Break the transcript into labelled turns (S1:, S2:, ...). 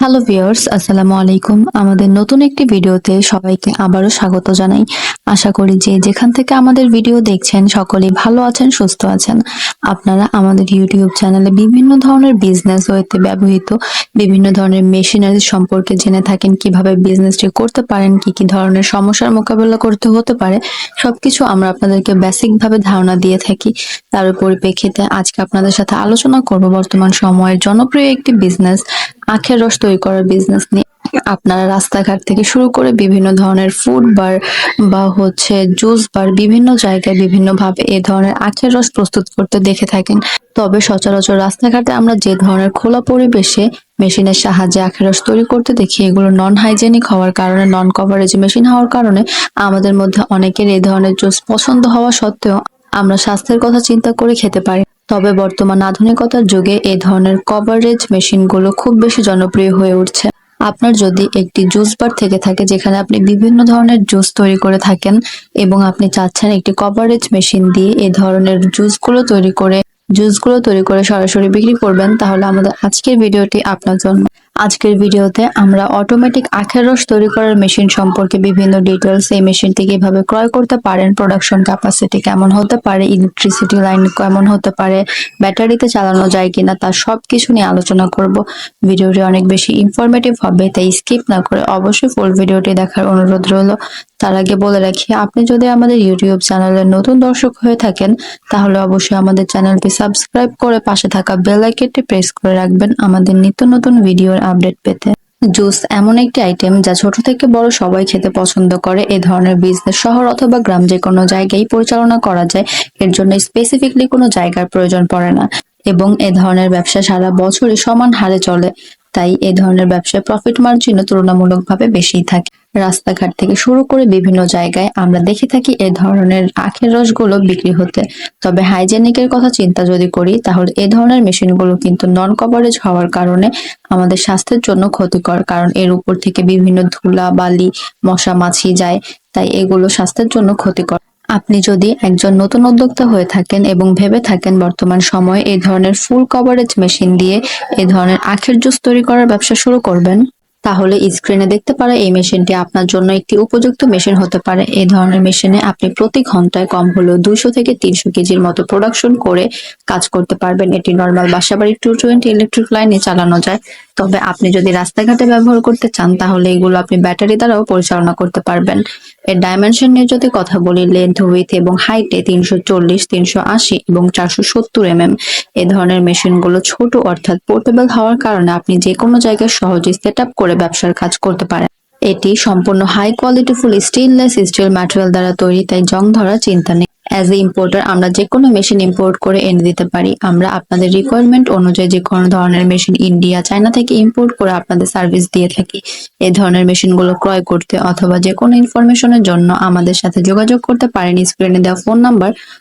S1: Hello viewers আসসালামু আলাইকুম আমাদের নতুন একটি ভিডিওতে সবাইকে আবারও স্বাগত জানাই। আশা করি যে যেখান থেকে আমাদের ভিডিও দেখছেন সকলেই ভালো আছেন, সুস্থ আছেন। আপনারা আমাদের ইউটিউব চ্যানেলে বিভিন্ন ধরনের বিজনেস হইতে ব্যবহৃত, বিভিন্ন ধরনের মেশিনারি সম্পর্কে জেনে থাকেন, কীভাবে বিজনেসটি করতে পারেন, কি কি ধরনের সমস্যার মোকাবেলা করতে হতে পারে, সবকিছু আমরা আপনাদেরকে বেসিক ভাবে ধারণা দিয়ে থাকি। তার পরিপ্রেক্ষিতে আজকে আপনাদের সাথে আলোচনা করব বর্তমান সময়ের জনপ্রিয় একটি বিজনেস আখের রস তৈরি করার বিজনেস নিয়ে। আপনারা রাস্তাঘাট থেকে শুরু করে বিভিন্ন ধরনের ফুড বার বা হচ্ছে জুস বার বিভিন্ন জায়গায় বিভিন্ন ভাবে এ ধরনের আখের রস প্রস্তুত করতে দেখে থাকেন। তবে সচরাচর রাস্তাঘাটে আমরা যে ধরনের খোলা পরিবেশে মেশিনের সাহায্যে আখের রস তৈরি করতে দেখি, এগুলো নন হাইজেনিক হওয়ার কারণে নন কভারেজ মেশিন হওয়ার কারণে আমাদের মধ্যে অনেকের এই ধরনের জুস পছন্দ হওয়া সত্ত্বেও আমরা স্বাস্থ্যের কথা চিন্তা করে খেতে পারি। তবে বর্তমান আধুনিকতার যুগে এ ধরনের কভারেজ মেশিনগুলো খুব বেশি জনপ্রিয় হয়ে উঠছে। আপনার যদি একটি জুস বার থেকে থাকে যেখানে আপনি বিভিন্ন ধরনের জুস তৈরি করে থাকেন এবং আপনি চাচ্ছেন একটি কভারেজ মেশিন দিয়ে এই ধরনের জুসগুলো তৈরি করে, জুসগুলো তৈরি করে সরাসরি বিক্রি করবেন, তাহলে আমাদের আজকের ভিডিওটি আপনার জন্য আজকের ভিডিওতে আমরা অটোমেটিক আখের রস তৈরি করার মেশিন সম্পর্কে বিভিন্ন ডিটেলস এই মেশিনটি কীভাবে ক্রয় করতে পারেন। প্রোডাকশন ক্যাপাসিটি কেমন হতে পারে? ইলেকট্রিসিটি লাইন কেমন হতে পারে? ব্যাটারিতে চালানো যায় কিনা তার সব কিছু নিয়ে আলোচনা করব। ভিডিওটি অনেক বেশি ইনফরমেটিভ হবে, তাই স্কিপ না করে অবশ্যই ফুল ভিডিওটি দেখার অনুরোধ রইল। তার আগে বলে রাখি, আপনি যদি আমাদের ইউটিউব চ্যানেলের নতুন দর্শক হয়ে থাকেন, তাহলে অবশ্যই আমাদের চ্যানেলটি সাবস্ক্রাইব করে পাশে থাকা বেল আইকনটি প্রেস করে রাখবেন। আমাদের নিত্য নতুন ভিডিওর আপডেট পেতে। জুস এমন একটি আইটেম যা ছোট থেকে বড় সবাই খেতে পছন্দ করে। এ ধরনের বিজনেস শহর অথবা গ্রাম যে কোনো জায়গায় পরিচালনা করা যায়, এর জন্য স্পেসিফিকলি কোনো জায়গার প্রয়োজন পড়ে না। এবং এ ধরনের ব্যবসা সারা বছরই সমান হারে চলে। তাই এ ধরনের ব্যবসায় প্রফিট মার্জিনও তুলনামূলকভাবে বেশিই থাকে। রাস্তাঘাট থেকে শুরু করে বিভিন্ন জায়গায় আমরা দেখে থাকি এ ধরনের আখের রসগুলো বিক্রি হতে। তবে হাইজেনিকের কথা চিন্তা যদি করি, তাহলে এ ধরনের মেশিনগুলো কিন্তু নন কভারেজ হওয়ার কারণে আমাদের স্বাস্থ্যের জন্য ক্ষতিকর, কারণ এর উপর থেকে বিভিন্ন ধুলা, বালি, মশা মাছি যায়। তাই এগুলো স্বাস্থ্যের জন্য ক্ষতিকর। আপনি যদি একজন নতুন উদ্যোক্তা হয়ে থাকেন এবং ভেবে থাকেন বর্তমান সময়ে এই ধরনের ফুল কভারেজ মেশিন দিয়ে এই ধরনের আখের জুস তৈরি করার ব্যবসা শুরু করবেন, তাহলে স্ক্রিনে দেখতে পারে এই মেশিনটি আপনার জন্য একটি উপযুক্ত মেশিন হতে পারে। এই ধরনের মেশিনে আপনি প্রতি ঘন্টায় কম হলেও দুইশো থেকে তিনশো কেজির মতো প্রোডাকশন করে কাজ করতে পারবেন। এটি নর্মাল বাসাবাড়ি টু টোয়েন্টি ইলেকট্রিক লাইনে চালানো যায়। তবে আপনি যদি রাস্তাঘাটে ব্যবহার করতে চান, তাহলে এগুলো আপনি ব্যাটারি দ্বারাও পরিচালনা করতে পারবেন। এর ডাইমেনশন নিয়ে যদি কথা বলি লেন্থ উইথ এবং হাইটে তিনশো চল্লিশ, তিনশো আশি এবং চারশো সত্তর এম এম এ ধরনের মেশিনগুলো ছোট অর্থাৎ পোর্টেবল হওয়ার কারণে আপনি যে কোনো জায়গায় সহজেই সেট করে ব্যবসার কাজ করতে পারেন। এটি সম্পূর্ণ high qualityful stainless steel material দ্বারা তৈরি, তাই জং ধরার চিন্তা নেই। অ্যাজ এ ইম্পোর্টার আমরা যে কোনো মেশিন ইম্পোর্ট করে এনে দিতে পারি। আমরা আপনাদের রিকোয়ারমেন্ট অনুযায়ী যে কোনো ধরনের মেশিন ইন্ডিয়া চায়না থেকে ইম্পোর্ট করে আপনাদের সার্ভিস দিয়ে থাকি। এই ধরনের মেশিনগুলো ক্রয় করতে অথবা যে কোনো ইনফরমেশনের জন্য আমাদের সাথে যোগাযোগ করতে পারেন। স্ক্রিনে দেওয়া ফোন নাম্বার